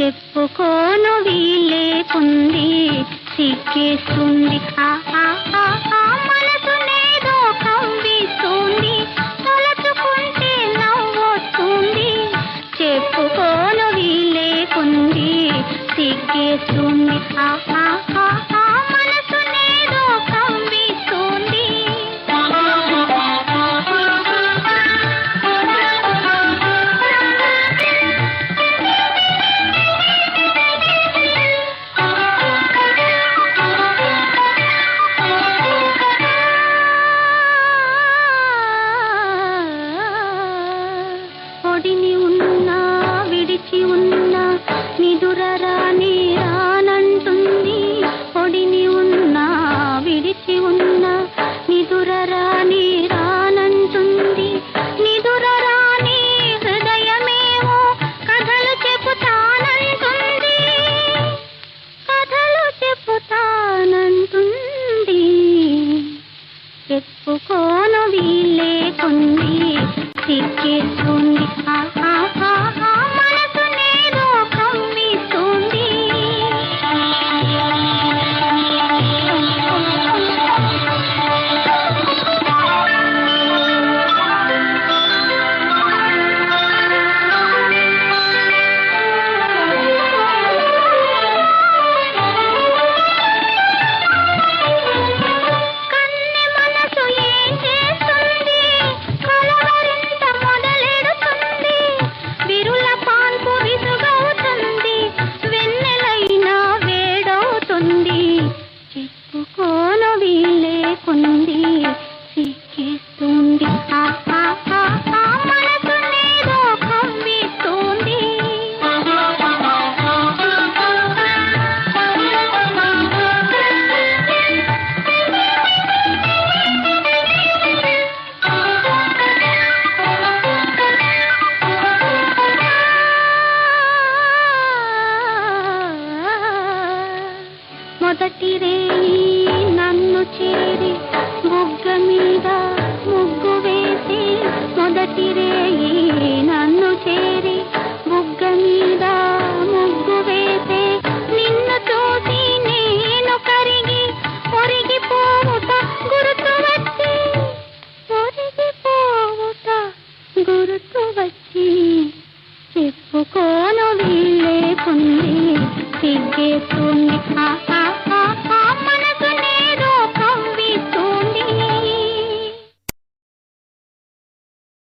చెప్పుకోను వీలే వీలేకుంది సిక్కేస్తుంది ఆ. you and me. మొదటి రేయి నన్ను చేరి బుగ్గ మీద ముగ్గు వేసి మొదటి రే